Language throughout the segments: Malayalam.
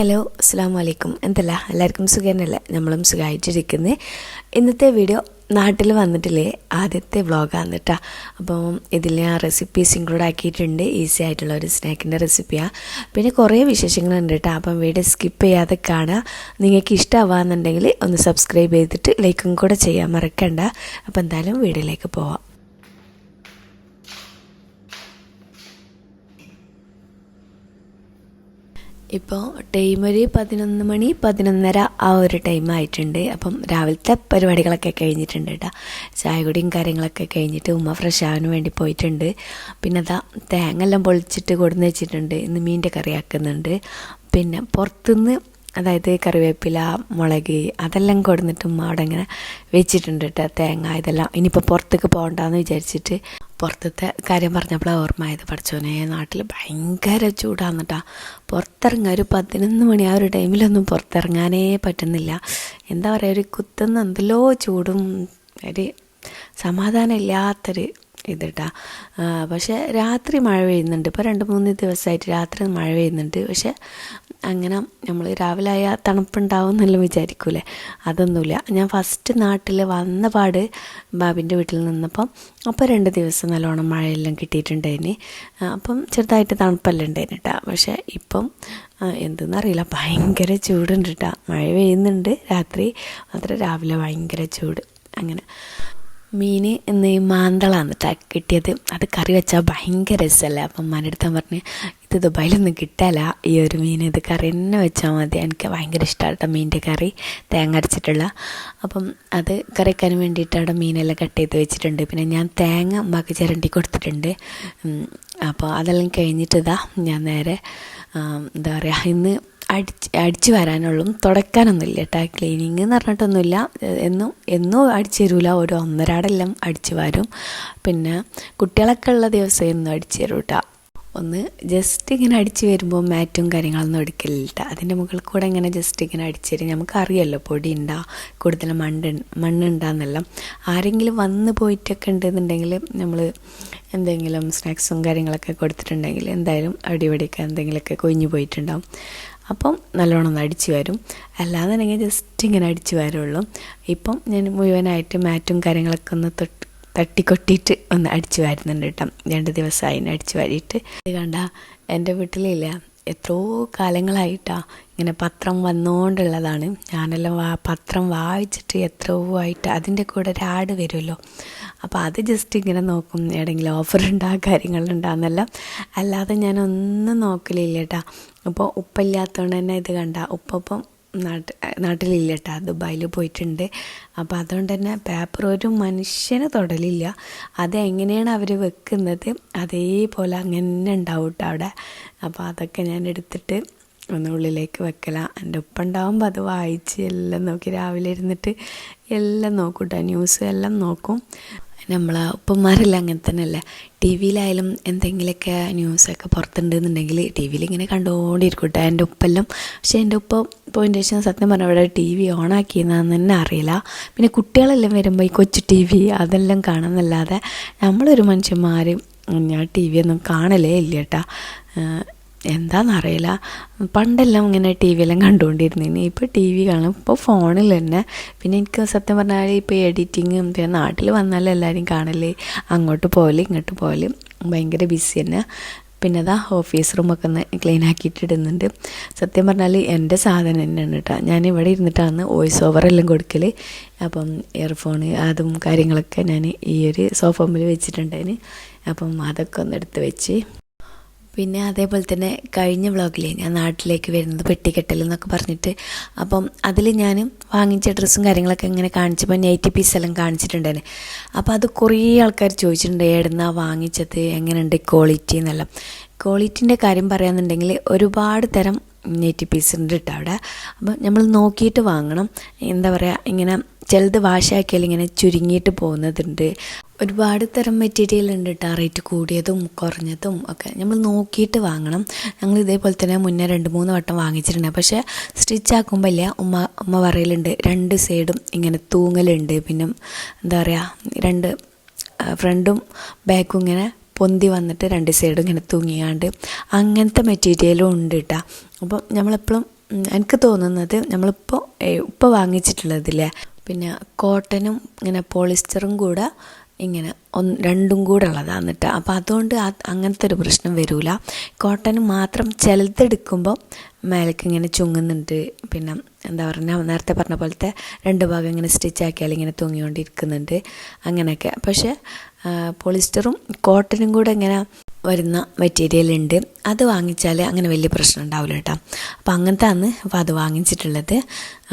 ഹലോ അസ്സാം വലൈക്കും എന്തല്ല? എല്ലാവർക്കും സുഖമല്ലേ നമ്മളും സുഖമായിട്ടിരിക്കുന്നത് ഇന്നത്തെ വീഡിയോ നാട്ടിൽ വന്നിട്ടില്ലേ? ആദ്യത്തെ വ്ളോഗാണ് കേട്ടോ അപ്പം ഇതിൽ ഞാൻ റെസിപ്പീസ് ഇൻക്ലൂഡ് ആക്കിയിട്ടുണ്ട്. ഈസി ആയിട്ടുള്ള ഒരു സ്നാക്കിന്റെ റെസിപ്പിയാണ് പിന്നെ കുറേ വിശേഷങ്ങളുണ്ട് കേട്ടോ അപ്പം വീഡിയോ സ്കിപ്പ് ചെയ്യാതെ കാണുക നിങ്ങൾക്ക് ഇഷ്ടമാവാന്നുണ്ടെങ്കിൽ ഒന്ന് സബ്സ്ക്രൈബ് ചെയ്തിട്ട് ലൈക്കും കൂടെ ചെയ്യാൻ മറക്കണ്ട. അപ്പം എന്തായാലും വീഡിയോയിലേക്ക് പോവാം. ഇപ്പോൾ ടൈം ഒരു പതിനൊന്ന് മണി പതിനൊന്നര ആ ഒരു ടൈം ആയിട്ടുണ്ട്. അപ്പം രാവിലത്തെ പരിപാടികളൊക്കെ കഴിഞ്ഞിട്ടുണ്ട് കേട്ടോ ചായ കുടിയും കാര്യങ്ങളൊക്കെ കഴിഞ്ഞിട്ട് ഉമ്മ ഫ്രഷ് ആവാൻ വേണ്ടി പോയിട്ടുണ്ട്. പിന്നെ അതാ തേങ്ങ എല്ലാം പൊളിച്ചിട്ട് കൊടുന്ന് വെച്ചിട്ടുണ്ട്. ഇന്ന് മീന്റെ കറി ആക്കുന്നുണ്ട്. പിന്നെ പുറത്തുനിന്ന് അതായത് കറിവേപ്പില മുളക് അതെല്ലാം കൊടുന്നിട്ട് അവിടെ ഇങ്ങനെ വെച്ചിട്ടുണ്ട് കേട്ടോ തേങ്ങ ഇതെല്ലാം. ഇനിയിപ്പോൾ പുറത്തേക്ക് പോകണ്ടെന്ന് വിചാരിച്ചിട്ട് പുറത്തത്തെ കാര്യം പറഞ്ഞപ്പോൾ ഓർമ്മയത് പഠിച്ചോനെ നാട്ടിൽ ഭയങ്കര ചൂടാന്നിട്ടാ. പുറത്തിറങ്ങാൻ ഒരു പതിനൊന്ന് മണി ആ ഒരു ടൈമിലൊന്നും പുറത്തിറങ്ങാനേ പറ്റുന്നില്ല. എന്താ പറയുക ഒരു കുത്തുന്ന എന്തെല്ലോ ചൂടും ഒരു സമാധാനമില്ലാത്തൊരു കേട്ടാ പക്ഷേ രാത്രി മഴ പെയ്യുന്നുണ്ട്. ഇപ്പോൾ രണ്ട് മൂന്ന് ദിവസമായിട്ട് രാത്രി മഴ പെയ്യുന്നുണ്ട്. പക്ഷേ അങ്ങനെ നമ്മൾ രാവിലെ ആയാൽ തണുപ്പുണ്ടാവും എന്നെല്ലാം വിചാരിക്കൂലേ? അതൊന്നുമില്ല. ഞാൻ ഫസ്റ്റ് നാട്ടിൽ വന്ന പാട് ബാബിന്റെ വീട്ടിൽ നിന്നപ്പം അപ്പോൾ രണ്ട് ദിവസം നല്ലോണം മഴയെല്ലാം കിട്ടിയിട്ടുണ്ടായിന്. അപ്പം ചെറുതായിട്ട് തണുപ്പെല്ലാം ഉണ്ടായിന് കേട്ടോ പക്ഷേ ഇപ്പം എന്തെന്നറിയില്ല. ഭയങ്കര ചൂടുണ്ട് കേട്ടോ മഴ പെയ്യുന്നുണ്ട് രാത്രി. മാത്രം രാവിലെ ഭയങ്കര ചൂട്. അങ്ങനെ. മീൻ ഇന്ന് മാന്തളാണ് കേട്ടോ കിട്ടിയത്. അത് കറി വെച്ചാൽ ഭയങ്കര രസമല്ലേ അപ്പം മനെടുത്താൻ പറഞ്ഞ് ഇത് ദുബായിലൊന്നും കിട്ടാല. ഈ ഒരു മീൻ ഇത് കറി തന്നെ വെച്ചാൽ മതി. എനിക്ക് ഭയങ്കര ഇഷ്ടമാണ് മീനിന്റെ കറി. തേങ്ങ അരച്ചിട്ടുള്ള. അപ്പം അത് കറി വെക്കാൻ വേണ്ടിയിട്ട് അവിടെ മീനെല്ലാം കട്ട് ചെയ്ത് വെച്ചിട്ടുണ്ട്. പിന്നെ ഞാൻ തേങ്ങ ഉമ്മാക്ക് ചിരണ്ടി കൊടുത്തിട്ടുണ്ട്. അപ്പോൾ അതെല്ലാം കഴിഞ്ഞിട്ട് ഇതാ ഞാൻ നേരെ എന്താ പറയുക ഇന്ന് അടിച്ച് അടിച്ചു വരാനുള്ളൂ. തുടക്കാനൊന്നുമില്ല കേട്ടോ. ക്ലീനിങ് എന്ന് പറഞ്ഞിട്ടൊന്നുമില്ല. എന്നും എന്നും അടിച്ചു തരൂല ഒരു ഒന്നരാടെല്ലാം അടിച്ചു വരും. പിന്നെ കുട്ടികളൊക്കെ ഉള്ള ദിവസം എന്നും അടിച്ചു തരും കേട്ടോ. ഒന്ന് ജസ്റ്റ് ഇങ്ങനെ അടിച്ച് വരുമ്പോൾ മാറ്റും കാര്യങ്ങളൊന്നും എടുക്കലില്ല അതിന്റെ മുകളിൽ കൂടെ ഇങ്ങനെ ജസ്റ്റ് ഇങ്ങനെ അടിച്ചു തരും നമുക്ക് അറിയാമല്ലോ പൊടി ഉണ്ടാ കൂടുതൽ മണ്ണ് മണ്ണുണ്ടാന്നെല്ലാം ആരെങ്കിലും വന്ന് പോയിട്ടൊക്കെ ഉണ്ടെന്നുണ്ടെങ്കിൽ നമ്മൾ എന്തെങ്കിലും സ്നാക്സും കാര്യങ്ങളൊക്കെ കൊടുത്തിട്ടുണ്ടെങ്കിൽ എന്തായാലും അവിടെ ഇവിടെയൊക്കെ എന്തെങ്കിലുമൊക്കെ കൊഞ്ഞു പോയിട്ടുണ്ടാവും. അപ്പം നല്ലോണം ഒന്ന് അടിച്ചു വരും അല്ലാന്നുണ്ടെങ്കിൽ ജസ്റ്റ് ഇങ്ങനെ അടിച്ചു വരുള്ളൂ ഇപ്പം ഞാൻ മുഴുവനായിട്ട് മാറ്റും കാര്യങ്ങളൊക്കെ ഒന്ന് തൊട്ട് തട്ടിക്കൊട്ടിയിട്ട് ഒന്ന് അടിച്ചു വരുന്നുണ്ട് കേട്ടോ. രണ്ട് ദിവസമായി അടിച്ചു വാരിയിട്ട് ഇത് കണ്ട എന്റെ വീട്ടിലില്ല. എത്രയോ കാലങ്ങളായിട്ടാ ഇങ്ങനെ പത്രം വന്നുകൊണ്ടുള്ളതാണ് ഞാനെല്ലാം വാ പത്രം വായിച്ചിട്ട് എത്രയോ ആയിട്ട് അതിന്റെ കൂടെ ഒരു ആഡ് വരുമല്ലോ അപ്പോൾ അത് ജസ്റ്റ് ഇങ്ങനെ നോക്കും. എവിടെയെങ്കിലും ഓഫർ ഉണ്ടാ കാര്യങ്ങളുണ്ടാകുന്നെല്ലാം അല്ലാതെ ഞാനൊന്നും നോക്കലില്ല കേട്ടോ. അപ്പോൾ ഉപ്പില്ലാത്തതുകൊണ്ട് തന്നെ ഇത് കണ്ട. ഉപ്പപ്പം നാട്ട് നാട്ടിലില്ല കേട്ടോ ദുബായിൽ പോയിട്ടുണ്ട്. അപ്പോൾ അതുകൊണ്ട് തന്നെ പേപ്പർ ഒരു മനുഷ്യന് തൊടലില്ല. അതെങ്ങനെയാണ് അവർ വെക്കുന്നത് അതേപോലെ അങ്ങനെ ഉണ്ടാവും കേട്ടോ അവിടെ. അപ്പോൾ അതൊക്കെ ഞാൻ എടുത്തിട്ട് ഒന്ന് ഉള്ളിലേക്ക് വെക്കല. എന്റെ ഉപ്പ ഉണ്ടാകുമ്പോൾ അത് വായിച്ച് എല്ലാം നോക്കി രാവിലെ ഇരുന്നിട്ട് എല്ലാം നോക്കും കേട്ടോ ന്യൂസ് എല്ലാം നോക്കും. നമ്മൾ ഉപ്പന്മാരെല്ലാം അങ്ങനെ തന്നെയല്ലേ? ടി വിയിലായാലും എന്തെങ്കിലുമൊക്കെ ന്യൂസൊക്കെ പുറത്തുണ്ടെന്നുണ്ടെങ്കിൽ ടി വിയിൽ ഇങ്ങനെ കണ്ടുകൊണ്ടിരിക്കും കേട്ടോ എന്റെ ഉപ്പെല്ലാം പക്ഷേ എന്റെ ഉപ്പ പോയിന്റ് ശേഷം സത്യം പറഞ്ഞാൽ ഇവിടെ ടി വി ഓണാക്കിയെന്നാന്ന് തന്നെ അറിയില്ല. പിന്നെ കുട്ടികളെല്ലാം വരുമ്പോൾ ഈ കൊച്ചു ടി വി അതെല്ലാം കാണുന്നല്ലാതെ നമ്മളൊരു മനുഷ്യന്മാർ ഞാൻ ടി വി ഒന്നും കാണലേ ഇല്ല കേട്ടോ എന്താണെന്നറിയില്ല പണ്ടെല്ലാം ഇങ്ങനെ ടി വിയെല്ലാം കണ്ടുകൊണ്ടിരുന്നു ഇപ്പോൾ ടി വി കാണും. ഇപ്പോൾ ഫോണിൽ തന്നെ. പിന്നെ എനിക്ക് സത്യം പറഞ്ഞാൽ ഇപ്പോൾ എഡിറ്റിങ്ങും പിന്നെ നാട്ടിൽ വന്നാൽ എല്ലാവരും കാണല്ലേ? അങ്ങോട്ട് പോലെ ഇങ്ങോട്ട് പോലെ ഭയങ്കര ബിസി തന്നെ. പിന്നെ അതാ ഓഫീസ് റൂമൊക്കെ ഒന്ന് ക്ലീൻ ആക്കിയിട്ട് ഇടുന്നുണ്ട്. സത്യം പറഞ്ഞാൽ എന്റെ സാധനം തന്നെയാണ് കേട്ടോ. ഞാൻ ഇവിടെ ഇരുന്നിട്ടാണ് വോയിസ് ഓവർ എല്ലാം കൊടുക്കൽ അപ്പം ഇയർഫോൺ അതും കാര്യങ്ങളൊക്കെ ഞാൻ ഈ ഒരു സോഫമ്മിൽ വെച്ചിട്ടുണ്ടായിന്. അപ്പം അതൊക്കെ ഒന്ന് എടുത്ത് വെച്ച് പിന്നെ അതേപോലെ തന്നെ കഴിഞ്ഞ വ്ളോഗിൽ ഞാൻ നാട്ടിലേക്ക് വരുന്നത് പെട്ടിക്കെട്ടൽ എന്നൊക്കെ പറഞ്ഞിട്ട്. അപ്പം അതിൽ ഞാൻ വാങ്ങിച്ച ഡ്രസ്സും കാര്യങ്ങളൊക്കെ ഇങ്ങനെ കാണിച്ചപ്പോൾ നൈറ്റി പീസ് എല്ലാം കാണിച്ചിട്ടുണ്ടായിരുന്നു അപ്പോൾ അത് കുറേ ആൾക്കാർ ചോദിച്ചിട്ടുണ്ട് എവിടുന്നാ വാങ്ങിച്ചത്? എങ്ങനെയുണ്ട് ക്വാളിറ്റി എന്നെല്ലാം. ക്വാളിറ്റീന്റെ കാര്യം പറയാന്നുണ്ടെങ്കിൽ ഒരുപാട് തരം നെറ്റ് പീസ് ഉണ്ട് കേട്ടോ അവിടെ. അപ്പം നമ്മൾ നോക്കിയിട്ട് വാങ്ങണം. എന്താ പറയുക ഇങ്ങനെ ചിലത് വാഷാക്കിയാൽ ഇങ്ങനെ ചുരുങ്ങിയിട്ട് പോകുന്നതുണ്ട്. ഒരുപാട് തരം മെറ്റീരിയൽ ഉണ്ട് കേട്ടോ റേറ്റ് കൂടിയതും കുറഞ്ഞതും ഒക്കെ. നമ്മൾ നോക്കിയിട്ട് വാങ്ങണം. ഞങ്ങൾ ഇതേപോലെ തന്നെ മുന്നേ രണ്ട് മൂന്ന് വട്ടം വാങ്ങിച്ചിട്ടുണ്ട്. പക്ഷേ സ്റ്റിച്ച് ആക്കുമ്പോൾ ഇല്ല ഉമ്മ ഉമ്മ പറയലുണ്ട് രണ്ട് സൈഡും ഇങ്ങനെ തൂങ്ങലുണ്ട്. പിന്നെ എന്താ പറയുക രണ്ട് ഫ്രണ്ടും ബാക്കും ഇങ്ങനെ പൊന്തി വന്നിട്ട് രണ്ട് സൈഡും ഇങ്ങനെ തൂങ്ങിയാണ്ട് അങ്ങനത്തെ മെറ്റീരിയലും ഉണ്ട് കേട്ടോ അപ്പം നമ്മളെപ്പോഴും എനിക്ക് തോന്നുന്നത് നമ്മളിപ്പോൾ ഇപ്പോൾ വാങ്ങിച്ചിട്ടുള്ളതില്ലേ പിന്നെ കോട്ടനും ഇങ്ങനെ പോളിസ്റ്ററും കൂടെ ഇങ്ങനെ ഒന്ന് രണ്ടും കൂടെ ഉള്ളതാണ് അപ്പോൾ അതുകൊണ്ട് അങ്ങനത്തെ ഒരു പ്രശ്നം വരില്ല കോട്ടൺ മാത്രം ചിലതെടുക്കുമ്പോൾ മേലേക്ക് ഇങ്ങനെ ചുങ്ങുന്നുണ്ട്. പിന്നെ എന്താ പറഞ്ഞാൽ നേരത്തെ പറഞ്ഞ പോലത്തെ രണ്ട് ഭാഗം ഇങ്ങനെ സ്റ്റിച്ച് ആക്കിയാൽ ഇങ്ങനെ തൂങ്ങിക്കൊണ്ടിരിക്കുന്നുണ്ട്. അങ്ങനെയൊക്കെ. പക്ഷേ പോളിസ്റ്ററും കോട്ടനും കൂടെ ഇങ്ങനെ വരുന്ന മെറ്റീരിയൽ ഉണ്ട്. അത് വാങ്ങിച്ചാൽ അങ്ങനെ വലിയ പ്രശ്നം ഉണ്ടാവില്ല കേട്ടോ. അപ്പം അങ്ങനത്തെ അന്ന് അപ്പോൾ അത് വാങ്ങിച്ചിട്ടുള്ളത്.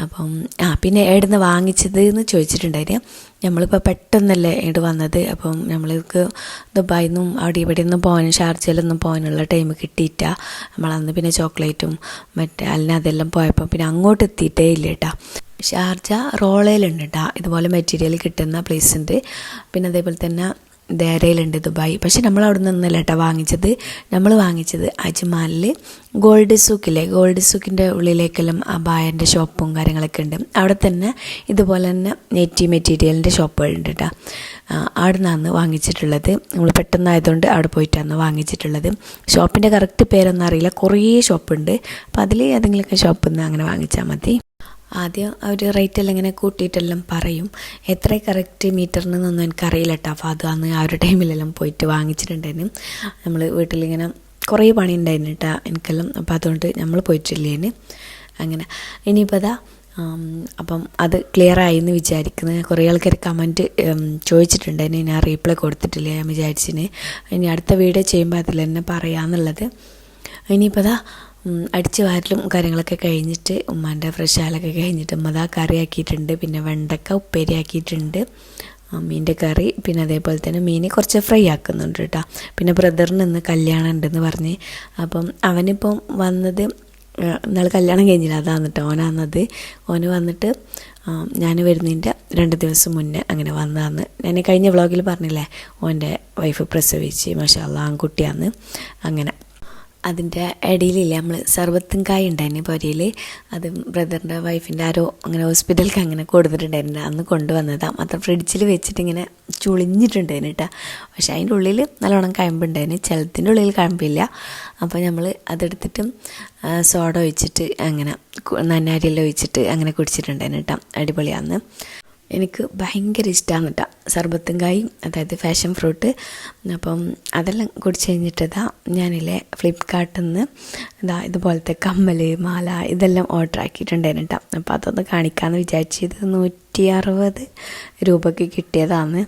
അപ്പം ആ പിന്നെ എവിടുന്ന് വാങ്ങിച്ചത് എന്ന് ചോദിച്ചിട്ടുണ്ടായിരുന്നു. നമ്മളിപ്പോൾ പെട്ടെന്നല്ലേ ഇങ്ങോട്ട് വന്നത്. അപ്പം നമ്മൾക്ക് ദുബായിൽ നിന്നും അവിടെ ഇവിടെ നിന്നും പോകാനും ഷാർജയിലൊന്നും പോകാനുള്ള ടൈം കിട്ടിയിട്ട നമ്മളന്ന് പിന്നെ ചോക്ലേറ്റും മറ്റേ അല്ല അതെല്ലാം പോയപ്പോൾ പിന്നെ അങ്ങോട്ട് എത്തിയിട്ടേ ഇല്ല ഷാർജ റോളയിലുണ്ട് കേട്ടോ ഇതുപോലെ മെറ്റീരിയൽ കിട്ടുന്ന പ്ലേസ് ഉണ്ട് പിന്നെ അതേപോലെ തന്നെ ദേരയിലുണ്ട് ദുബായ്. പക്ഷെ നമ്മൾ അവിടെ നിന്നല്ല കേട്ടോ വാങ്ങിച്ചത്. നമ്മൾ വാങ്ങിച്ചത് അജ്മാലിൽ ഗോൾഡ് സൂക്കില്ലേ? ഗോൾഡ് സൂക്കിന്റെ ഉള്ളിലേക്കെല്ലാം അബായന്റെ ഷോപ്പും കാര്യങ്ങളൊക്കെ ഉണ്ട്. അവിടെ തന്നെ ഇതുപോലെ തന്നെ നെറ്റി മെറ്റീരിയലിന്റെ ഷോപ്പുകളുണ്ട് കേട്ടോ അവിടെ നിന്നാണ് വാങ്ങിച്ചിട്ടുള്ളത്. നമ്മൾ പെട്ടെന്നായതുകൊണ്ട് അവിടെ പോയിട്ടാണ് വാങ്ങിച്ചിട്ടുള്ളത്. ഷോപ്പിന്റെ കറക്റ്റ് പേരൊന്നും അറിയില്ല. കുറേ ഷോപ്പുണ്ട്. അപ്പോൾ അതിൽ ഏതെങ്കിലുമൊക്കെ ഷോപ്പിൽ നിന്ന് അങ്ങനെ വാങ്ങിച്ചാൽ മതി. ആദ്യം അവർ റേറ്റെല്ലാം ഇങ്ങനെ കൂട്ടിയിട്ടെല്ലാം പറയും. എത്ര കറക്റ്റ് മീറ്ററിനൊന്നും എനിക്കറിയില്ല കേട്ടോ അപ്പോൾ അത് അന്ന് ആ ഒരു ടൈമിലെല്ലാം പോയിട്ട് വാങ്ങിച്ചിട്ടുണ്ടായിരുന്നു. നമ്മൾ വീട്ടിലിങ്ങനെ കുറേ പണി ഉണ്ടായിരുന്നു കേട്ടോ എനിക്കെല്ലാം. അപ്പോൾ അതുകൊണ്ട് നമ്മൾ പോയിട്ടില്ലേന് അങ്ങനെ. ഇനിയിപ്പോൾ അതാ അപ്പം അത് ക്ലിയർ ആയി എന്ന് വിചാരിക്കുന്നത് കുറേ ആൾക്കാർ കമന്റ് ചോദിച്ചിട്ടുണ്ടായിരുന്നു. ഞാൻ റീപ്ലൈ കൊടുത്തിട്ടില്ല ഞാൻ വിചാരിച്ചിന്. ഇനി അടുത്ത വീഡിയോ ചെയ്യുമ്പോൾ അതിൽ തന്നെ പറയാമെന്നുള്ളത് ഇനിയിപ്പോൾ അതാ അടിച്ച് വാരലും കാര്യങ്ങളൊക്കെ കഴിഞ്ഞിട്ട് ഉമ്മാന്റെ ഫ്രഷാലൊക്കെ കഴിഞ്ഞിട്ട് ഉമ്മ അതാ കറി ആക്കിയിട്ടുണ്ട് പിന്നെ വെണ്ടക്ക ഉപ്പേരി ആക്കിയിട്ടുണ്ട്. ആ, മീന്റെ കറി പിന്നെ അതേപോലെ തന്നെ മീൻ കുറച്ച് ഫ്രൈ ആക്കുന്നുണ്ട് കേട്ടോ പിന്നെ ബ്രദറിന് ഇന്ന് കല്യാണം ഉണ്ടെന്ന് പറഞ്ഞ്. അപ്പം അവനിപ്പം വന്നത് ഇന്നാൾ കല്യാണം കഴിഞ്ഞില്ല. അതാണ് കേട്ടോ ഓനാന്നത്. ഓന് വന്നിട്ട് ഞാൻ വരുന്നതിന്റെ രണ്ട് ദിവസം മുന്നേ അങ്ങനെ വന്നതാണ് ഞാൻ കഴിഞ്ഞ വ്ളോഗിൽ പറഞ്ഞില്ലേ? ഓന്റെ വൈഫ് പ്രസവിച്ച് മഷാല്ല ആൺകുട്ടിയാന്ന്. അങ്ങനെ. അതിന്റെ ഇടയിലില്ല നമ്മൾ സർവത്തും കായ ഉണ്ടായിരുന്നു പൊരയിൽ അത് ബ്രദറിന്റെ വൈഫിന്റെ ആരോ അങ്ങനെ ഹോസ്പിറ്റലിലേക്ക് അങ്ങനെ കൊടുത്തിട്ടുണ്ടായിരുന്നു അന്ന് കൊണ്ടുവന്നതാണ് മാത്രം ഫ്രിഡ്ജിൽ വെച്ചിട്ട് ഇങ്ങനെ ചുളിഞ്ഞിട്ടുണ്ടായിരുന്നു കേട്ടോ പക്ഷേ അതിന്റെ ഉള്ളിൽ നല്ലോണം കഴമ്പുണ്ടായിരുന്നു ചിലത്തിന്റെ ഉള്ളിൽ കഴമ്പില്ല അപ്പോൾ നമ്മൾ അതെടുത്തിട്ട് സോഡ ഒഴിച്ചിട്ട് അങ്ങനെ നന്നാരിയെല്ലാം ഒഴിച്ചിട്ട് അങ്ങനെ കുടിച്ചിട്ടുണ്ടായിരുന്നു കേട്ടോ അടിപൊളിയാന്ന്. എനിക്ക് ഭയങ്കര ഇഷ്ടമാണ് കേട്ടോ. സർബത്തും കായും അതായത് ഫാഷൻ ഫ്രൂട്ട്. അപ്പം അതെല്ലാം കുടിച്ച് കഴിഞ്ഞിട്ടതാ ഞാനില്ലേ ഫ്ലിപ്കാർട്ടിൽ നിന്ന് ഇതാ ഇതുപോലത്തെ കമ്മൽ മാല ഇതെല്ലാം ഓർഡർ ആക്കിയിട്ടുണ്ടായിരുന്നു കേട്ടോ. അപ്പോൾ അതൊന്ന് കാണിക്കാമെന്ന് വിചാരിച്ചു ഇത് നൂറ്റി അറുപത് രൂപയ്ക്ക് കിട്ടിയതാണ്.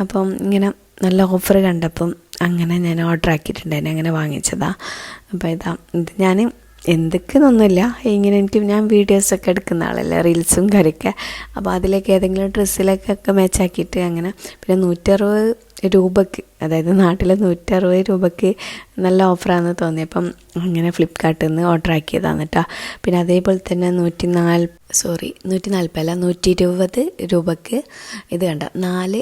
അപ്പം ഇങ്ങനെ നല്ല ഓഫർ കണ്ടപ്പം അങ്ങനെ ഞാൻ ഓർഡർ ആക്കിയിട്ടുണ്ടായിരുന്നു അങ്ങനെ വാങ്ങിച്ചതാണ് അപ്പോൾ ഇതാ ഇത് ഞാൻ എന്തൊക്കെയൊന്നുമില്ല ഇങ്ങനെ എനിക്ക് ഞാൻ വീഡിയോസൊക്കെ എടുക്കുന്ന ആളല്ലേ റീൽസും കാര്യമൊക്കെ അപ്പോൾ അതിലേക്ക് ഏതെങ്കിലും ഡ്രസ്സിലൊക്കെ ഒക്കെ മാച്ചാക്കിയിട്ട് അങ്ങനെ പിന്നെ നൂറ്ററുപത് രൂപക്ക് അതായത് നാട്ടിലെ നൂറ്ററുപത് രൂപക്ക് നല്ല ഓഫറാണെന്ന് തോന്നി. തോന്നിയപ്പം അങ്ങനെ ഫ്ലിപ്കാർട്ടിൽ നിന്ന് ഓർഡർ ആക്കിയതാണ് കേട്ടോ പിന്നെ അതേപോലെ തന്നെ നൂറ്റി നാല് സോറി നൂറ്റി നാൽപ്പതല്ല നൂറ്റി ഇരുപത് രൂപക്ക് ഇത് കണ്ട. നാല്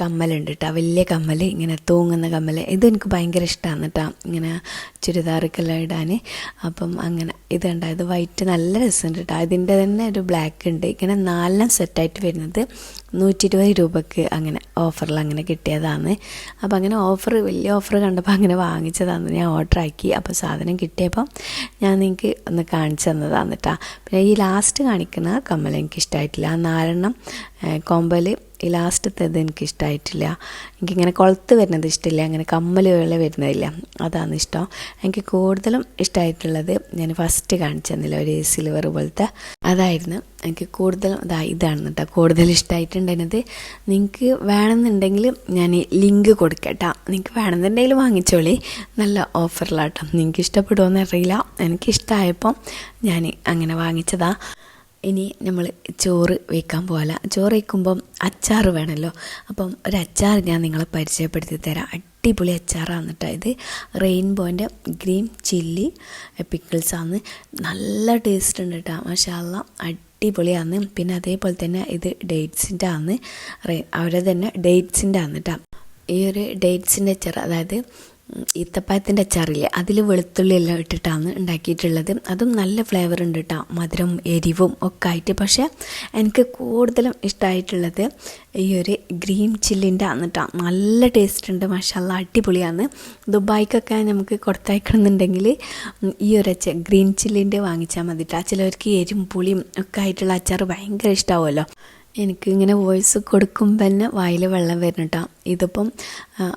കമ്മലുണ്ട് കേട്ടോ വലിയ കമ്മൽ ഇങ്ങനെ തൂങ്ങുന്ന കമ്മൽ ഇതെനിക്ക് ഭയങ്കര ഇഷ്ടമാണ് കേട്ടോ ഇങ്ങനെ ചുരിദാറൊക്കെല്ലാം ഇടാൻ അപ്പം അങ്ങനെ ഇത് ഉണ്ടായത് വൈറ്റ് നല്ല രസമുണ്ട് കേട്ടോ ഇതിന്റെ തന്നെ ഒരു ബ്ലാക്ക് ഉണ്ട്. ഇങ്ങനെ നാലെണ്ണം സെറ്റായിട്ട് വരുന്നത് നൂറ്റി ഇരുപത് രൂപക്ക് അങ്ങനെ ഓഫറിൽ അങ്ങനെ കിട്ടിയതാണ്. അപ്പം അങ്ങനെ ഓഫർ വലിയ ഓഫർ കണ്ടപ്പോൾ അങ്ങനെ വാങ്ങിച്ചതാണ്. ഞാൻ ഓർഡർ ആക്കി. അപ്പോൾ സാധനം കിട്ടിയപ്പം ഞാൻ നിങ്ങൾക്ക് ഒന്ന് കാണിച്ചു തന്നതാണ് കേട്ടോ പിന്നെ ഈ ലാസ്റ്റ് കാണിക്കുന്ന കമ്മൽ എനിക്ക് ഇഷ്ടമായിട്ടില്ല നാലെണ്ണം കോമ്പൽ ഈ ലാസ്റ്റത്തേത് എനിക്ക് ഇഷ്ടമായിട്ടില്ല എനിക്കിങ്ങനെ കൊളുത്ത് വരുന്നത് ഇഷ്ടമില്ല അങ്ങനെ കമ്മൽ പോലെ വരുന്നതില്ല. അതാണ് ഇഷ്ടം. എനിക്ക് കൂടുതലും ഇഷ്ടമായിട്ടുള്ളത് ഞാൻ ഫസ്റ്റ് കാണിച്ചു തന്നില്ല ഒരു സിൽവർ പോലത്തെ. അതായിരുന്നു എനിക്ക് കൂടുതലും ഇതാ ഇതാണ് കേട്ടോ കൂടുതൽ ഇഷ്ടമായിട്ടുണ്ടായിരുന്നത് നിങ്ങൾക്ക് വേണമെന്നുണ്ടെങ്കിൽ ഞാൻ ലിങ്ക് കൊടുക്കട്ടോ. നിങ്ങൾക്ക് വേണമെന്നുണ്ടെങ്കിൽ വാങ്ങിച്ചോളി. നല്ല ഓഫറിലാട്ടോ നിങ്ങൾക്ക് ഇഷ്ടപ്പെടുമോ എന്നറിയില്ല എനിക്കിഷ്ടമായപ്പം ഞാൻ അങ്ങനെ വാങ്ങിച്ചതാ. ഇനി നമ്മൾ ചോറ് വയ്ക്കാൻ പോകല ചോറ് വയ്ക്കുമ്പം അച്ചാർ വേണമല്ലോ അപ്പം ഒരു അച്ചാർ ഞാൻ നിങ്ങളെ പരിചയപ്പെടുത്തി തരാം. അടിപൊളി അച്ചാറാണ് കേട്ടോ ഇത്. റെയിൻബോന്റെ ഗ്രീൻ ചില്ലി പിക്കിൾസാണ്. നല്ല ടേസ്റ്റ് ഉണ്ട് കേട്ടോ മഷാല്ല അടിപൊളിയാണ്. പിന്നെ അതേപോലെ തന്നെ ഇത് ഡേറ്റ്സിന്റെ ആണ് അവരെ തന്നെ ഡേറ്റ്സിന്റെ ആണ് കേട്ടോ ഈ ഒരു ഡേറ്റ്സിന്റെ അച്ചാർ അതായത് ഈത്തപ്പഴത്തിന്റെ അച്ചാറില്ലേ അതിൽ വെളുത്തുള്ളി എല്ലാം ഇട്ടിട്ടാണ് ഉണ്ടാക്കിയിട്ടുള്ളത്. അതും നല്ല ഫ്ലേവർ ഉണ്ട് കേട്ടോ മധുരം എരിവും ഒക്കെ ആയിട്ട്. പക്ഷേ എനിക്ക് കൂടുതലും ഇഷ്ടമായിട്ടുള്ളത് ഈ ഒരു ഗ്രീൻ ചില്ലിന്റെ ആണ് കേട്ടോ നല്ല ടേസ്റ്റ് ഉണ്ട് മഷാല അടിപൊളിയാണ്. ദുബായ്ക്കൊക്കെ നമുക്ക് കൊടുത്തയക്കണമെന്നുണ്ടെങ്കിൽ ഈ ഒരു ഗ്രീൻ ചില്ലിന്റെ വാങ്ങിച്ചാൽ മതി കേട്ടോ ചിലവർക്ക് എരിവും പുളിയും ഒക്കെ ആയിട്ടുള്ള അച്ചാർ ഭയങ്കര ഇഷ്ടമാവുമല്ലോ എനിക്ക് ഇങ്ങനെ വോയിസ് കൊടുക്കുമ്പോൾ തന്നെ വായിൽ വെള്ളം വരുന്നുട്ടാ ഇതിപ്പം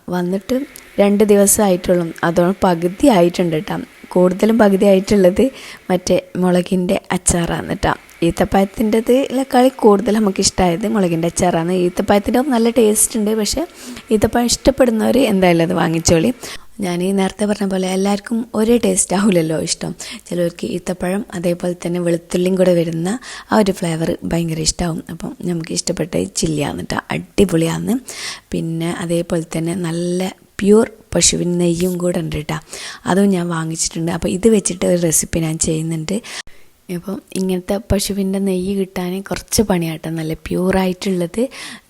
വന്നിട്ട് രണ്ട് ദിവസമായിട്ടുള്ളൂ അതോടെ പകുതി ആയിട്ടുണ്ട് കേട്ടോ കൂടുതലും പകുതി ആയിട്ടുള്ളത് മറ്റേ മുളകിന്റെ അച്ചാറാണ് കേട്ടോ ഈത്തപ്പഴത്തിന്റെതിലേക്കാൾ കൂടുതൽ നമുക്ക് ഇഷ്ടമായത് മുളകിന്റെ അച്ചാറാണ്. ഈത്തപ്പഴത്തിന്റെ നല്ല ടേസ്റ്റ് ഉണ്ട്. പക്ഷേ ഈത്തപ്പഴം ഇഷ്ടപ്പെടുന്നവർ എന്തായാലും അത് വാങ്ങിച്ചോളി. ഞാൻ ഈ നേരത്തെ പറഞ്ഞ പോലെ എല്ലാവർക്കും ഒരേ ടേസ്റ്റ് ആവില്ലല്ലോ ഇഷ്ടം. ചിലവർക്ക് ഈത്തപ്പഴം അതേപോലെ തന്നെ വെളുത്തുള്ളിയും കൂടെ വരുന്ന ആ ഒരു ഫ്ലേവർ ഭയങ്കര ഇഷ്ടമാവും അപ്പം നമുക്ക് ഇഷ്ടപ്പെട്ട ചില്ലിയാണ് കേട്ടോ അടിപൊളിയാണ്. പിന്നെ അതേപോലെ തന്നെ നല്ല പ്യൂർ പശുവിൻ നെയ്യും കൂടെ ഉണ്ട് കേട്ടോ അതും ഞാൻ വാങ്ങിച്ചിട്ടുണ്ട്. അപ്പോൾ ഇത് വെച്ചിട്ട് ഒരു റെസിപ്പി ഞാൻ ചെയ്യുന്നുണ്ട്. ഇപ്പം ഇങ്ങനത്തെ പശുവിന്റെ നെയ്യ് കിട്ടാൻ കുറച്ച് പണിയാട്ടോ. നല്ല പ്യൂറായിട്ടുള്ളത്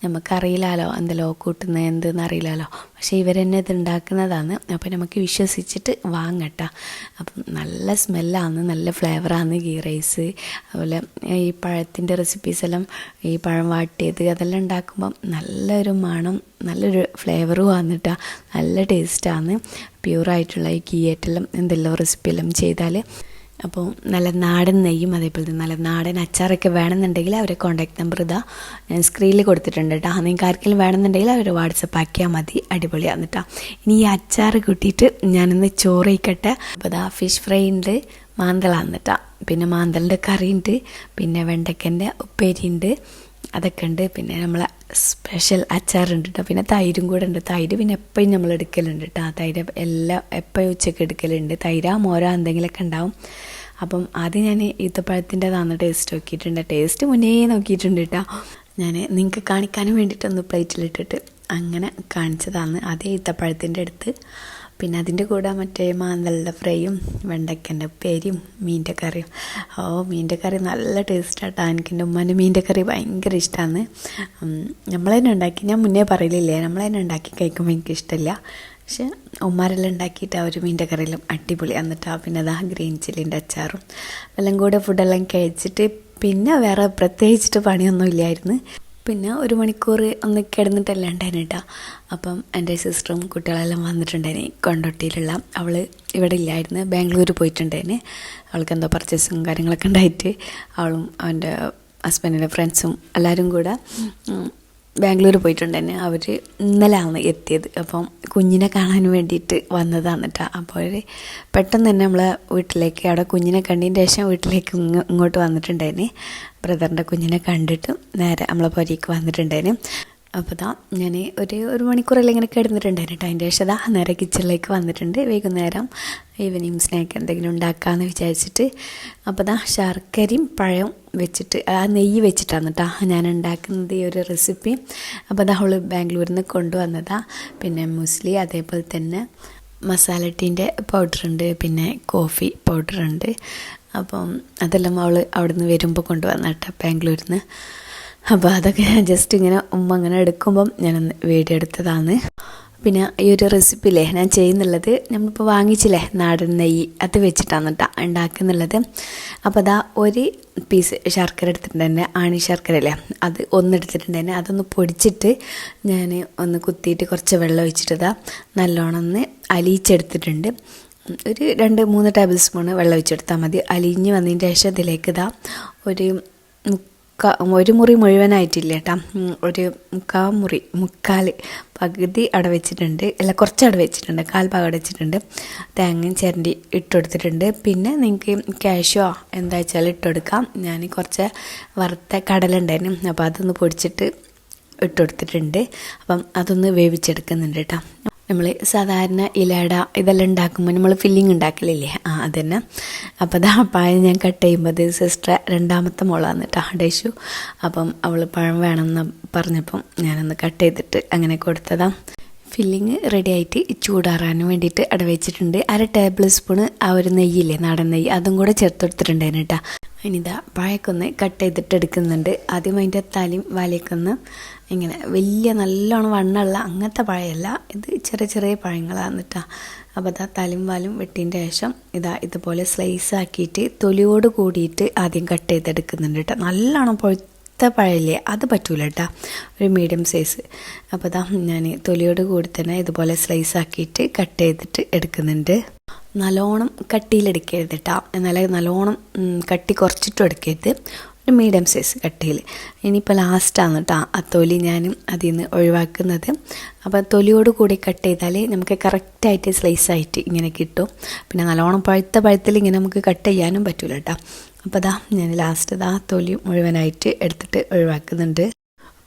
നമുക്കറിയില്ലല്ലോ എന്തല്ലോ കൂട്ടുന്നത് എന്തെന്ന് അറിയില്ലല്ലോ പക്ഷേ ഇവരെന്നെ ഇത് ഉണ്ടാക്കുന്നതാണ്. അപ്പോൾ നമുക്ക് വിശ്വസിച്ചിട്ട് വാങ്ങട്ടോ. അപ്പം നല്ല സ്മെല്ലാണ് നല്ല ഫ്ലേവറാണ് ഗീ റൈസ് അതുപോലെ ഈ പഴത്തിന്റെ റെസിപ്പീസ് എല്ലാം ഈ പഴം വാട്ടിയത് അതെല്ലാം ഉണ്ടാക്കുമ്പം നല്ലൊരു മണം നല്ലൊരു ഫ്ലേവറും വന്നിട്ടാ നല്ല ടേസ്റ്റാണ് പ്യൂറായിട്ടുള്ള ഈ ഗീയേറ്റെല്ലാം എന്തെല്ലാം റെസിപ്പിയെല്ലാം ചെയ്താൽ അപ്പോൾ നല്ല നാടൻ നെയ്യും അതേപോലെ തന്നെ നല്ല നാടൻ അച്ചാറൊക്കെ വേണമെന്നുണ്ടെങ്കിൽ അവരെ കോൺടാക്ട് നമ്പർ ഇതാ. ഞാൻ സ്ക്രീനിൽ കൊടുത്തിട്ടുണ്ട് കേട്ടോ. നിങ്ങൾക്ക് ആർക്കെങ്കിലും വേണമെന്നുണ്ടെങ്കിൽ അവർ വാട്സപ്പ് ആക്കിയാൽ മതി. അടിപൊളിയാണ് കേട്ടോ. ഇനി ഈ അച്ചാർ കൂട്ടിയിട്ട് ഞാനിന്ന് ചോറ് കഴിക്കട്ടെ. അപ്പോൾ ഇതാ ഫിഷ് ഫ്രൈ ഉണ്ട് മാന്തളാന്ന് കേട്ടോ. പിന്നെ മാന്തളിന്റെ കറിയുണ്ട് പിന്നെ വെണ്ടയ്ക്കന്റെ ഉപ്പേരി ഉണ്ട്. അതൊക്കെ ഉണ്ട്. പിന്നെ നമ്മൾ സ്പെഷ്യൽ അച്ചാറുണ്ട് കേട്ടോ പിന്നെ തൈരും കൂടെ ഉണ്ട്. തൈര് പിന്നെ എപ്പോഴും നമ്മൾ എടുക്കലുണ്ട് കേട്ടോ ആ തൈര് എല്ലാം എപ്പോഴും ഉച്ചയ്ക്ക് എടുക്കലുണ്ട്. തൈരാ മോരോ എന്തെങ്കിലുമൊക്കെ ഉണ്ടാവും. അപ്പം ആദ്യം ഞാൻ ഈത്തപ്പഴത്തിന്റെതാണ് ടേസ്റ്റ് നോക്കിയിട്ടുണ്ട്. ടേസ്റ്റ് മുന്നേ നോക്കിയിട്ടുണ്ട് കേട്ടോ ഞാൻ നിങ്ങൾക്ക് കാണിക്കാനും വേണ്ടിയിട്ടൊന്ന് പ്ലേറ്റിലിട്ടിട്ട് അങ്ങനെ കാണിച്ചതാണ് അതേ ഈത്തപ്പഴത്തിന്റെ അടുത്ത്. പിന്നെ അതിന്റെ കൂടെ മറ്റേ മാന്തലിന്റെ ഫ്രൈയും വെണ്ടയ്ക്കന്റെ ഉപ്പേരിയും മീന്റെ കറിയും ഓ മീന്റെ കറി നല്ല ടേസ്റ്റാട്ടോ. എനിക്ക് എന്റെ ഉമ്മാന്റെ മീന്റെ കറി ഭയങ്കര ഇഷ്ടമാണ് നമ്മൾ തന്നെ ഉണ്ടാക്കി ഞാൻ മുന്നേ പറയലില്ലേ നമ്മൾ തന്നെ ഉണ്ടാക്കി കഴിക്കുമ്പോൾ എനിക്ക് ഇഷ്ടമില്ല പക്ഷെ ഉമ്മാരെല്ലാം ഉണ്ടാക്കിയിട്ട് ആ ഒരു മീന്റെ കറിയെല്ലാം അടിപൊളി. എന്നിട്ട് ആ പിന്നെ അതാ ഗ്രീൻ ചില്ലിന്റെ അച്ചാറും. എല്ലാം കൂടെ ഫുഡെല്ലാം കഴിച്ചിട്ട് പിന്നെ വേറെ പ്രത്യേകിച്ചിട്ട് പണിയൊന്നും ഇല്ലായിരുന്നു. പിന്നെ ഒരു മണിക്കൂർ ഒന്ന് കിടന്നിട്ടല്ല ഉണ്ടായിരുന്നു കേട്ടോ അപ്പം എന്റെ സിസ്റ്ററും കുട്ടികളെല്ലാം വന്നിട്ടുണ്ടായിന് കൊണ്ടോട്ടിയിലുള്ള. അവൾ ഇവിടെ ഇല്ലായിരുന്നു. ബാംഗ്ലൂർ പോയിട്ടുണ്ടായിന്. അവൾക്ക് എന്തോ പർച്ചേസും കാര്യങ്ങളൊക്കെ ഉണ്ടായിട്ട് അവളും അവന്റെ ഹസ്ബൻഡിന്റെ ഫ്രണ്ട്സും എല്ലാവരും കൂടെ ഉം, പോയിട്ടുണ്ട് തന്നെ അവർ ഇന്നലെയാണ് എത്തിയത്. അപ്പം കുഞ്ഞിനെ കാണാൻ വേണ്ടിയിട്ട് വന്നതാണ് കേട്ടോ അപ്പോൾ പെട്ടെന്ന് തന്നെ നമ്മളെ വീട്ടിലേക്ക് അവിടെ കുഞ്ഞിനെ കണ്ടതിന് ശേഷം വീട്ടിലേക്ക് ഇങ്ങ ഇങ്ങോട്ട് വന്നിട്ടുണ്ടായിരുന്നു ബ്രദറിന്റെ കുഞ്ഞിനെ കണ്ടിട്ട് നേരെ നമ്മളെ പൊരയ്ക്ക് വന്നിട്ടുണ്ടായിരുന്നു അപ്പോൾ ഇതാ ഞാൻ ഒരു ഒരു മണിക്കൂറെല്ലാം ഇങ്ങനെ കിടന്നിട്ടുണ്ടായിരുന്നു കേട്ടോ അതിന്റെ ശേഷം ദാ നേരെ കിച്ചണിലേക്ക് വന്നിട്ടുണ്ട്. വൈകുന്നേരം ഈവനിങ് സ്നാക്ക് എന്തെങ്കിലും ഉണ്ടാക്കാമെന്ന് വിചാരിച്ചിട്ട് അപ്പോൾ ദാ ശർക്കരയും പഴവും വെച്ചിട്ട് ആ നെയ്യ് വെച്ചിട്ടാണ് കേട്ടോ ഞാൻ ഉണ്ടാക്കുന്നത് ഈ ഒരു റെസിപ്പി. അപ്പോൾ ദാ അവൾ ബാംഗ്ലൂരിൽ നിന്ന് കൊണ്ടുവന്നതാ. പിന്നെ മുസ്ലി അതേപോലെ തന്നെ മസാല ടീന്റെ പൗഡറുണ്ട് പിന്നെ കോഫി പൗഡറുണ്ട്. അപ്പം അതെല്ലാം അവൾ അവിടുന്ന് വരുമ്പോൾ കൊണ്ടുവന്ന കേട്ടോ ബാംഗ്ലൂരിൽ നിന്ന് അപ്പോൾ അതൊക്കെ ഞാൻ ജസ്റ്റ് ഇങ്ങനെ ഉമ്മ അങ്ങനെ എടുക്കുമ്പം ഞാനൊന്ന് വീഡിയോ എടുത്തതാണ് പിന്നെ ഈ ഒരു റെസിപ്പിയില്ലേ ഞാൻ ചെയ്യുന്നുള്ളത് നമ്മളിപ്പോൾ വാങ്ങിച്ചില്ലേ നാടൻ നെയ്യ് അത് വെച്ചിട്ടാണ് കേട്ടോ ഉണ്ടാക്കുന്നുള്ളത്. അപ്പോൾ അതാ ഒരു പീസ് ശർക്കര എടുത്തിട്ടുണ്ടെന്നെ ആണി ശർക്കര അല്ലേ അത് ഒന്നെടുത്തിട്ടുണ്ടെന്നെ അതൊന്ന് പൊടിച്ചിട്ട് ഞാൻ ഒന്ന് കുത്തിയിട്ട് കുറച്ച് വെള്ളം ഒഴിച്ചിട്ട് നല്ലോണം ഒന്ന് അലിയിച്ചെടുത്തിട്ടുണ്ട്. ഒരു രണ്ട് മൂന്ന് ടേബിൾ സ്പൂൺ വെള്ളം ഒഴിച്ചെടുത്താൽ മതി. അലിഞ്ഞ് വന്നതിന്റെ ശേഷം ഇതിലേക്ക് ഇതാ ഒരു മുക്കാ ഒരു മുറി മുഴുവനായിട്ടില്ല കേട്ടോ. ഒരു മുക്കാ മുറി മുക്കാൽ പകുതി അവിടെ വെച്ചിട്ടുണ്ട്. അല്ല കുറച്ച് അവിടെ വെച്ചിട്ടുണ്ട്. കാൽ ഭാഗം അവിടെ വെച്ചിട്ടുണ്ട്. തേങ്ങയും ചിരണ്ടി ഇട്ടുകൊടുത്തിട്ടുണ്ട് പിന്നെ നിങ്ങൾക്ക് ക്യാഷോ എന്താ വെച്ചാൽ ഇട്ടുകൊടുക്കാം ഞാൻ കുറച്ച് വറുത്ത കടല ഉണ്ടായിരുന്നു. അപ്പോൾ അതൊന്ന് പൊടിച്ചിട്ട് ഇട്ടുകൊടുത്തിട്ടുണ്ട് അപ്പം അതൊന്ന് വേവിച്ചെടുക്കുന്നുണ്ട് കേട്ടോ. നമ്മൾ സാധാരണ ഇലട ഇതെല്ലാം ഉണ്ടാക്കുമ്പോൾ നമ്മൾ ഫില്ലിങ് ഉണ്ടാക്കലില്ലേ? ആ അതന്നെ. അപ്പോൾ അതാ പഴം ഞാൻ കട്ട് ചെയ്യുമ്പോൾ അത് സിസ്റ്റർ രണ്ടാമത്തെ മോളാണ് കേട്ടോ ഡേശു അപ്പം അവൾ പഴം വേണമെന്ന് പറഞ്ഞപ്പം ഞാനൊന്ന് കട്ട് ചെയ്തിട്ട് അങ്ങനെ കൊടുത്തതാ. ഫില്ലിങ് റെഡി ആയിട്ട് ചൂടാറാൻ വേണ്ടിയിട്ട് അടവെച്ചിട്ടുണ്ട് വെച്ചിട്ടുണ്ട്. അര ടേബിൾ സ്പൂൺ ആ ഒരു നെയ്യില്ലേ നാടൻ നെയ്യ്. അതും കൂടെ ചേർത്തെടുത്തിട്ടുണ്ടായിരുന്നു കേട്ടോ. ഇനിതാ പഴക്കൊന്ന് കട്ട് ചെയ്തിട്ട് എടുക്കുന്നുണ്ട്. ആദ്യം അതിന്റെ തലയും വലയൊക്കൊന്ന് ഇങ്ങനെ വലിയ നല്ലോണം വണ്ണമുള്ള അങ്ങനത്തെ പഴയല്ല ഇത് ചെറിയ ചെറിയ പഴങ്ങളാണ് കേട്ടോ. അപ്പോൾ അതാ തലയും വാലും വെട്ടിന്റെ ശേഷം ഇതാ ഇതുപോലെ സ്ലൈസ് ആക്കിയിട്ട് തൊലിയോട് കൂടിയിട്ട് ആദ്യം കട്ട് ചെയ്തെടുക്കുന്നുണ്ട് കേട്ടോ. നല്ലോണം പൊഴുത്ത പഴയില്ലേ അത് പറ്റൂല കേട്ടോ ഒരു മീഡിയം സൈസ് അപ്പോൾ ഇതാ ഞാൻ തൊലിയോട് കൂടി തന്നെ ഇതുപോലെ സ്ലൈസ് ആക്കിയിട്ട് കട്ട് ചെയ്തിട്ട് എടുക്കുന്നുണ്ട്. നല്ലോണം കട്ടിയിലെടുക്കരുത് കേട്ടോ എന്നാലേ നല്ലോണം കട്ടി കുറച്ചിട്ടും എടുക്കരുത്. ഒരു മീഡിയം സൈസ് കട്ടിയിൽ ഇനിയിപ്പോൾ ലാസ്റ്റാണ് കേട്ടോ ആ തൊലി ഞാൻ അതിൽ നിന്ന് ഒഴിവാക്കുന്നത്. അപ്പോൾ തൊലിയോട് കൂടി കട്ട് ചെയ്താൽ നമുക്ക് കറക്റ്റായിട്ട് സ്ലൈസ് ആയിട്ട് ഇങ്ങനെ കിട്ടും. പിന്നെ നല്ലോണം പഴുത്ത പഴുത്തിൽ ഇങ്ങനെ നമുക്ക് കട്ട് ചെയ്യാനും പറ്റൂല കേട്ടോ അപ്പോൾ അതാ ഞാൻ ലാസ്റ്റ് ഇതാ തൊലി മുഴുവനായിട്ട് എടുത്തിട്ട് ഒഴിവാക്കുന്നുണ്ട്.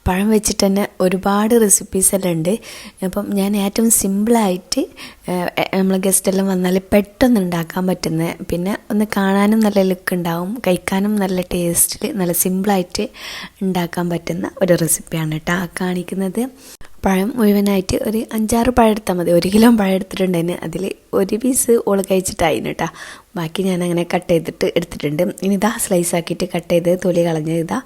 പഴം വെച്ചിട്ട് തന്നെ ഒരുപാട് റെസിപ്പീസ് എല്ലാം ഉണ്ട്. അപ്പം ഞാൻ ഏറ്റവും സിമ്പിളായിട്ട് നമ്മൾ ഗസ്റ്റെല്ലാം വന്നാൽ പെട്ടെന്ന് ഉണ്ടാക്കാൻ പറ്റുന്ന പിന്നെ ഒന്ന് കാണാനും നല്ല ലുക്ക് ഉണ്ടാവും കഴിക്കാനും നല്ല ടേസ്റ്റിൽ നല്ല സിമ്പിളായിട്ട് ഉണ്ടാക്കാൻ പറ്റുന്ന ഒരു റെസിപ്പിയാണ് കേട്ടോ കാണിക്കുന്നത്. പഴം മുഴുവനായിട്ട് ഒരു അഞ്ചാറ് പഴം എടുത്താൽ മതി. ഒരു കിലോ പഴം എടുത്തിട്ടുണ്ടെങ്കിൽ അതിൽ ഒരു പീസ് ഓൾ കഴിച്ചിട്ടായിരുന്നു കേട്ടോ. ബാക്കി ഞാൻ അങ്ങനെ കട്ട് ചെയ്തിട്ട് എടുത്തിട്ടുണ്ട്. ഇനി ഇതാ സ്ലൈസ് ആക്കിയിട്ട് കട്ട് ചെയ്ത് തൊലി കളഞ്ഞ് ഇതാ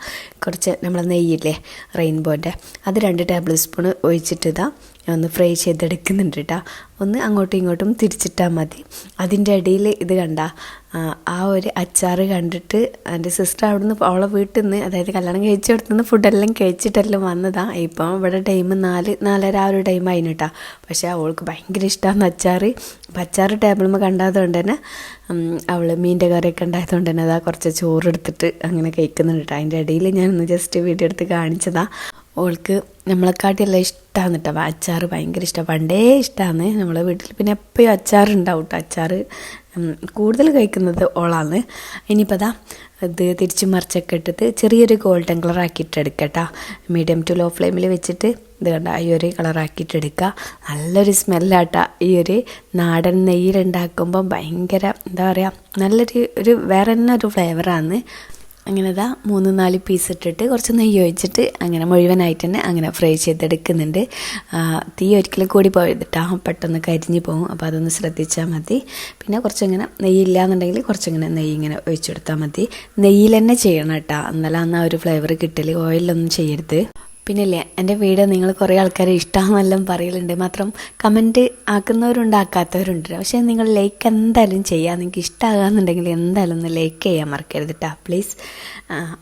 കുറച്ച് നമ്മൾ നെയ്യില്ലേ റെയിൻബോന്റെ അത് രണ്ട് ടേബിൾ സ്പൂൺ ഒഴിച്ചിട്ട് ഇതാ ഞാൻ ഒന്ന് ഫ്രൈ ചെയ്തെടുക്കുന്നുണ്ട് കേട്ടോ ഒന്ന് അങ്ങോട്ടും ഇങ്ങോട്ടും തിരിച്ചിട്ടാൽ മതി. അതിന്റെ ഇടയിൽ ഇത് കണ്ട ആ, ഒരു അച്ചാർ കണ്ടിട്ട് എന്റെ സിസ്റ്റർ അവിടുന്ന് അവളെ വീട്ടിൽ നിന്ന് അതായത് കല്യാണം കഴിച്ച കൊടുത്തുനിന്ന് ഫുഡെല്ലാം കഴിച്ചിട്ടെല്ലാം വന്നതാണ് ഇപ്പം ഇവിടെ ടൈം നാല് നാലര ആ ഒരു ടൈം ആയിന് കേട്ടോ പക്ഷേ അവൾക്ക് ഭയങ്കര ഇഷ്ടമാണ് അച്ചാറ്. അപ്പം അച്ചാറ് ടേബിളുമ്പോൾ കണ്ടാതുകൊണ്ട് തന്നെ അവൾ മീന്റെ കറിയൊക്കെ ഉണ്ടായതുകൊണ്ട് തന്നെ അതാ കുറച്ച് ചോറ് എടുത്തിട്ട് അങ്ങനെ കഴിക്കുന്നുണ്ട് കേട്ടോ അതിന്റെ ഇടയിൽ ഞാനൊന്ന് ജസ്റ്റ് വീഡിയോ എടുത്ത് കാണിച്ചതാ. ഓൾക്ക് നമ്മളെക്കാട്ടിയെല്ലാം ഇഷ്ടമാണ് കേട്ടോ അച്ചാർ ഭയങ്കര ഇഷ്ടമാണ് പണ്ടേ ഇഷ്ടമാണ് നമ്മളെ വീട്ടിൽ. പിന്നെ എപ്പോഴും അച്ചാർ ഉണ്ടാവും കേട്ടോ അച്ചാർ കൂടുതൽ കഴിക്കുന്നത് ഓളാണ് ഇനിയിപ്പോൾ അതാ ഇത് തിരിച്ച് മറിച്ചൊക്കെ ഇട്ടിട്ട് ചെറിയൊരു ഗോൾഡൻ കളർ ആക്കിയിട്ട് എടുക്കട്ടോ മീഡിയം ടു ലോ ഫ്ലെയിമിൽ വെച്ചിട്ട് ഇത് കണ്ട ഈ ഒരു കളറാക്കിയിട്ട് എടുക്കുക നല്ലൊരു സ്മെല്ലാട്ട ഈ ഒരു നാടൻ നെയ്യിലുണ്ടാക്കുമ്പോൾ ഭയങ്കര എന്താ പറയുക നല്ലൊരു ഒരു വേറെ തന്നെ ഒരു ഫ്ലേവറാണ് അങ്ങനെ ഇതാ മൂന്ന് നാല് പീസ് ഇട്ടിട്ട് കുറച്ച് നെയ്യ് ഒഴിച്ചിട്ട് അങ്ങനെ മുഴുവനായിട്ട് തന്നെ അങ്ങനെ ഫ്രൈ ചെയ്തെടുക്കുന്നുണ്ട്. തീ ഒരിക്കലും കൂടി പോയതിട്ടാ പെട്ടെന്ന് കരിഞ്ഞു പോകും. അപ്പോൾ അതൊന്ന് ശ്രദ്ധിച്ചാൽ മതി. പിന്നെ കുറച്ചിങ്ങനെ നെയ്യ് എന്നുണ്ടെങ്കിൽ കുറച്ചിങ്ങനെ നെയ്യ് ഇങ്ങനെ ഒഴിച്ചെടുത്താൽ മതി. നെയ്യിൽ തന്നെ ചെയ്യണം കേട്ടോ. എന്നാലും അന്ന് ആ ഒരു ഫ്ലേവർ കിട്ടൽ ഓയിലൊന്നും ചെയ്യരുത്. പിന്നില്ലേ എന്റെ വീഡിയോ നിങ്ങൾ കുറേ ആൾക്കാർ ഇഷ്ടമാണെന്നെല്ലാം പറയലുണ്ട്. മാത്രം കമന്റ് ആക്കുന്നവരുണ്ട് ആക്കാത്തവരുണ്ട് പക്ഷേ നിങ്ങൾ ലൈക്ക് എന്തായാലും ചെയ്യാം. നിങ്ങൾക്ക് ഇഷ്ടമാകാന്നുണ്ടെങ്കിൽ എന്തായാലും ഒന്ന് ലൈക്ക് ചെയ്യാൻ മറക്കരുത് കേട്ടോ പ്ലീസ്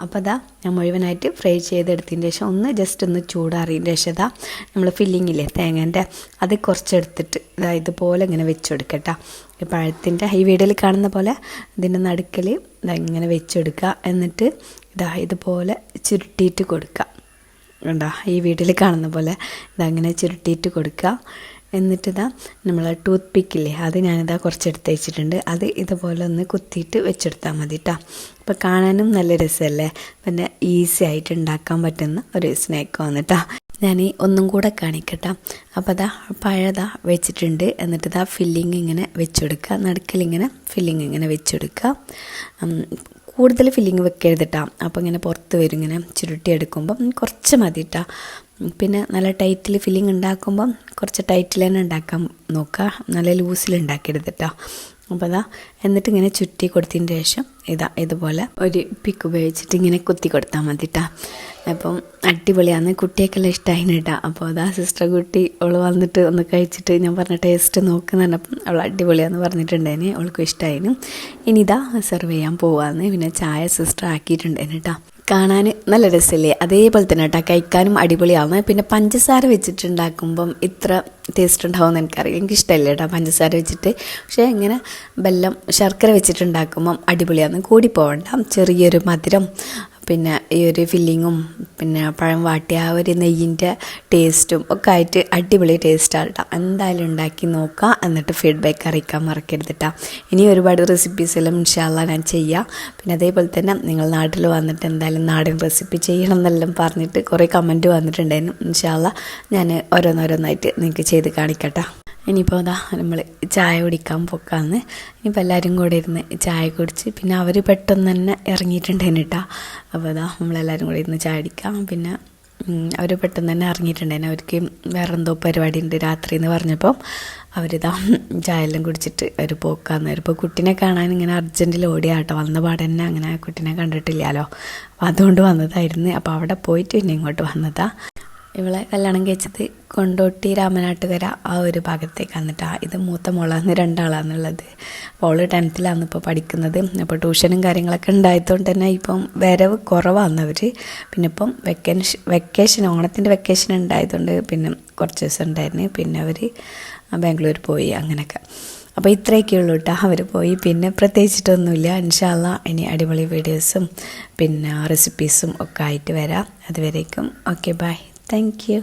അപ്പോൾ അതാ ഞാൻ മുഴുവനായിട്ട് ഫ്രൈ ചെയ്തെടുത്തതിന് ശേഷം ഒന്ന് ജസ്റ്റ് ഒന്ന് ചൂടാറിയതിന്റെ ശേഷം ഇതാ നമ്മൾ ഫില്ലിങ്ങില്ലേ തേങ്ങേന്റെ അത് കുറച്ചെടുത്തിട്ട് ഇതാ ഇതുപോലെ ഇങ്ങനെ വെച്ചെടുക്കട്ടോ ഈ പഴത്തിന്റെ ഈ വീഡിയോയിൽ കാണുന്ന പോലെ ഇതിന്റെ നടുക്കൽ ഇങ്ങനെ വെച്ചെടുക്കുക എന്നിട്ട് ഇതാ ഇതുപോലെ ചുരുട്ടിയിട്ട് കൊടുക്കുക കണ്ടോ ഈ വീട്ടിൽ കാണുന്ന പോലെ ഇതങ്ങനെ ചുരുട്ടിയിട്ട് കൊടുക്കുക. എന്നിട്ട് ഇതാ നമ്മൾ ടൂത്ത് പിക്കില്ലേ അത് ഞാനിതാ കുറച്ചെടുത്ത് വെച്ചിട്ടുണ്ട്. അത് ഇതുപോലെ ഒന്ന് കുത്തിയിട്ട് വെച്ചെടുത്താൽ മതി കേട്ടോ അപ്പോൾ കാണാനും നല്ല രസമല്ലേ? പിന്നെ ഈസി ആയിട്ട് ഉണ്ടാക്കാൻ പറ്റുന്ന ഒരു സ്നാക്ക് വന്നിട്ടാ ഞാൻ ഒന്നും കൂടെ കാണിക്കട്ടോ. അപ്പോൾ അതാ പഴതാ വെച്ചിട്ടുണ്ട്. എന്നിട്ട് ഇതാ ഫില്ലിങ് ഇങ്ങനെ വെച്ചെടുക്കുക. നടുക്കിലിങ്ങനെ ഫില്ലിങ് ഇങ്ങനെ വെച്ചെടുക്കുക. ഉം, കൂടുതൽ ഫില്ലിങ് വെക്കരുത് കേട്ടോ അപ്പോൾ ഇങ്ങനെ പുറത്ത് വരും ഇങ്ങനെ ചുരുട്ടി എടുക്കുമ്പം കുറച്ച് മതി കേട്ടോ പിന്നെ നല്ല ടൈറ്റിൽ ഫില്ലിങ് ഉണ്ടാക്കുമ്പം കുറച്ച് ടൈറ്റിൽ തന്നെ ഉണ്ടാക്കാൻ നോക്കുക നല്ല ലൂസിൽ ഉണ്ടാക്കരുത് കേട്ടോ അപ്പോൾ അതാ എന്നിട്ട് ഇങ്ങനെ ചുറ്റി കൊടുത്തതിന് ശേഷം ഇതാ ഇതുപോലെ ഒരു പിക്ക് ഉപയോഗിച്ചിട്ട് ഇങ്ങനെ കുത്തി കൊടുത്താൽ മതി കേട്ടോ അപ്പം അടിപൊളിയാണ്. കുട്ടിയൊക്കെല്ലാം ഇഷ്ടമായി കേട്ടോ അപ്പോൾ അതാ സിസ്റ്റർ കുട്ടി അവൾ വന്നിട്ട് ഒന്ന് കഴിച്ചിട്ട് ഞാൻ പറഞ്ഞ ടേസ്റ്റ് നോക്കുന്ന പറഞ്ഞപ്പം അവൾ അടിപൊളിയാന്ന് പറഞ്ഞിട്ടുണ്ടായിന്. അവൾക്കും ഇഷ്ടമായിന് ഇനി ഇതാ സെർവ് ചെയ്യാൻ പോവാന്ന്. പിന്നെ ചായ സിസ്റ്റർ ആക്കിയിട്ടുണ്ടായിന് കേട്ടോ കാണാൻ നല്ല രസമല്ലേ? അതേപോലെ തന്നെ കേട്ടോ കഴിക്കാനും അടിപൊളിയാണ് പിന്നെ പഞ്ചസാര വെച്ചിട്ടുണ്ടാക്കുമ്പം ഇത്ര ടേസ്റ്റ് ഉണ്ടാവുമെന്ന് എനിക്കറിയാം എനിക്ക് ഇഷ്ടമല്ലേ കേട്ടോ പഞ്ചസാര വെച്ചിട്ട്? പക്ഷേ ഇങ്ങനെ വെല്ലം ശർക്കര വെച്ചിട്ടുണ്ടാക്കുമ്പം അടിപൊളിയാണ് കൂടി പോകണ്ട ചെറിയൊരു മധുരം. പിന്നെ ഈ ഒരു ഫില്ലിങ്ങും പിന്നെ പഴം വാട്ടിയ ആ ഒരു നെയ്യിന്റെ ടേസ്റ്റും ഒക്കെ ആയിട്ട് അടിപൊളി ടേസ്റ്റാണ് കേട്ടോ എന്തായാലും ഉണ്ടാക്കി നോക്കുക എന്നിട്ട് ഫീഡ്ബാക്ക് അറിയിക്കാൻ മറക്കരുത് കേട്ടോ ഇനി ഒരുപാട് റെസിപ്പീസ് എല്ലാം ഇൻഷാല്ല ഞാൻ ചെയ്യാം. പിന്നെ അതേപോലെ തന്നെ നിങ്ങൾ നാട്ടിൽ വന്നിട്ട് എന്തായാലും നാടൻ റെസിപ്പി ചെയ്യണം എന്നെല്ലാം പറഞ്ഞിട്ട് കുറേ കമന്റ് വന്നിട്ടുണ്ടായിരുന്നു. ഇൻഷാല്ല ഞാൻ ഓരോന്നോരോന്നായിട്ട് നിങ്ങൾക്ക് ചെയ്ത് കാണിക്കട്ടെ. ഇനിയിപ്പോൾ അതാ നമ്മൾ ചായ കുടിക്കാൻ പോക്കാന്ന്. ഇനിയിപ്പോൾ എല്ലാവരും കൂടെ ഇരുന്ന് ചായ കുടിച്ച് പിന്നെ അവർ പെട്ടെന്ന് തന്നെ ഇറങ്ങിയിട്ടുണ്ടായിരുന്നു കേട്ടോ അപ്പോൾ അതാ നമ്മളെല്ലാവരും കൂടെ ഇരുന്ന് ചായ അടിക്കാം പിന്നെ അവർ പെട്ടെന്ന് തന്നെ ഇറങ്ങിയിട്ടുണ്ടായിരുന്നു അവർക്ക് വേറെ എന്തോ പരിപാടി ഉണ്ട് രാത്രി എന്ന് പറഞ്ഞപ്പം അവരിതാ ചായയെല്ലാം കുടിച്ചിട്ട് അവർ പോക്കാന്ന്. ഇപ്പോൾ കുട്ടീനെ കാണാൻ ഇങ്ങനെ അർജന്റിൽ ഓടിയാട്ടോ വന്ന പാടെ തന്നെ അങ്ങനെ കുട്ടീനെ കണ്ടിട്ടില്ലല്ലോ. അപ്പോൾ അതുകൊണ്ട് വന്നതായിരുന്നു. അപ്പോൾ അവിടെ പോയിട്ട് പിന്നെ ഇങ്ങോട്ട് വന്നതാ. ഇവളെ കല്യാണം കഴിച്ചത് കൊണ്ടോട്ടി രാമനാട്ടുകര ആ ഒരു ഭാഗത്തേക്ക് വന്നിട്ടാ ഇത് മൂത്ത മോളാന്ന് രണ്ടാളാന്നുള്ളത് അപ്പോൾ അവൾ ടെൻത്തിലാണ് ഇപ്പോൾ പഠിക്കുന്നത്. അപ്പോൾ ട്യൂഷനും കാര്യങ്ങളൊക്കെ ഉണ്ടായതുകൊണ്ട് തന്നെ ഇപ്പം വരവ് കുറവാണ് അവർ പിന്നെ ഇപ്പം വെക്കേഷൻ വെക്കേഷൻ ഓണത്തിന്റെ വെക്കേഷൻ ഉണ്ടായതുകൊണ്ട് പിന്നെ കുറച്ച് ദിവസം ഉണ്ടായിരുന്നു. പിന്നെ അവർ ബാംഗ്ലൂർ പോയി അങ്ങനെയൊക്കെ. അപ്പോൾ ഇത്രയൊക്കെ ഉള്ളൂ കേട്ടോ അവർ പോയി. പിന്നെ പ്രത്യേകിച്ചിട്ടൊന്നുമില്ല. ഇൻഷാല്ല ഇനി അടിപൊളി വീഡിയോസും പിന്നെ റെസിപ്പീസും ഒക്കെ ആയിട്ട് വരാം. അതുവരേക്കും. Okay bye thank you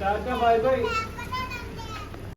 tata bye bye